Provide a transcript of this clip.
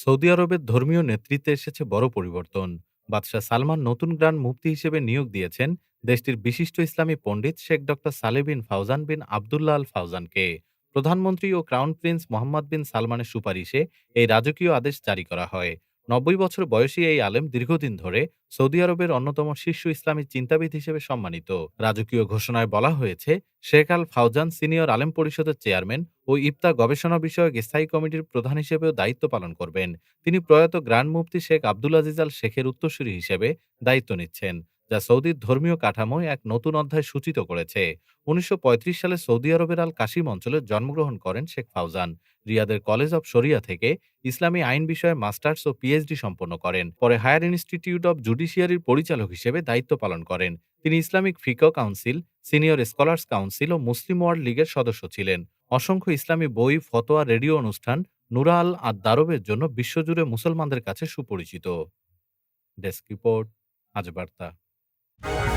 Saudi আরবের ধর্মীয় নেতৃত্বে এসেছে বড় পরিবর্তন। বাদশাহ সালমান নতুন গ্রান্ড মুফতি হিসেবে নিয়োগ দিয়েছেন দেশটির বিশিষ্ট ইসলামী পণ্ডিত শেখ ডক্টর সালে বিন ফাউজান বিন আবদুল্লাহ আল ফাউজানকে। প্রধানমন্ত্রী ও ক্রাউন প্রিন্স মোহাম্মদ বিন সালমানের সুপারিশে এই রাজকীয় আদেশ জারি করা হয়। নব্বই বছর বয়সী এই আলেম দীর্ঘদিন ধরে সৌদি আরবের অন্যতম শীর্ষ ইসলামী চিন্তাবিদ হিসেবে সম্মানিত। রাজকীয় ঘোষণায় বলা হয়েছে, শেখ আল ফাউজান সিনিয়র আলেম পরিষদের চেয়ারম্যান ও ইফতা গবেষণা বিষয়ক স্থায়ী কমিটির প্রধান হিসেবেও দায়িত্ব পালন করবেন। তিনি প্রয়াত grand mufti Sheikh Abdul Aziz Al শেখের উত্তরসূরি হিসেবে দায়িত্ব নিচ্ছেন। যা সৌদির ধর্মীয় কাঠামোয় এক নতুন অধ্যায় সূচিত করেছে। উনিশশো পঁয়ত্রিশ সালে সৌদি আরবের আল কাশিম অঞ্চলে জন্মগ্রহণ করেন শেখ ফাউজান। রিয়াদের কলেজ অব শরিয়া থেকে ইসলামী আইন বিষয়ে মাস্টার্স ও পিএইচডি সম্পন্ন করেন। পরে হায়ার ইনস্টিটিউট অব জুডিশিয়ারির পরিচালক হিসেবে দায়িত্ব পালন করেন। তিনি Islamic Fiqh council, senior scholars council ও মুসলিম ওয়ার্ল্ড লীগের সদস্য ছিলেন। অসংখ্য ইসলামী বই, ফতোয়া, রেডিও অনুষ্ঠান নুরা আল আদ দারবের জন্য বিশ্বজুড়ে মুসলমানদের কাছে সুপরিচিত। ডেস্ক রিপোর্ট, আজ বার্তা। Bye.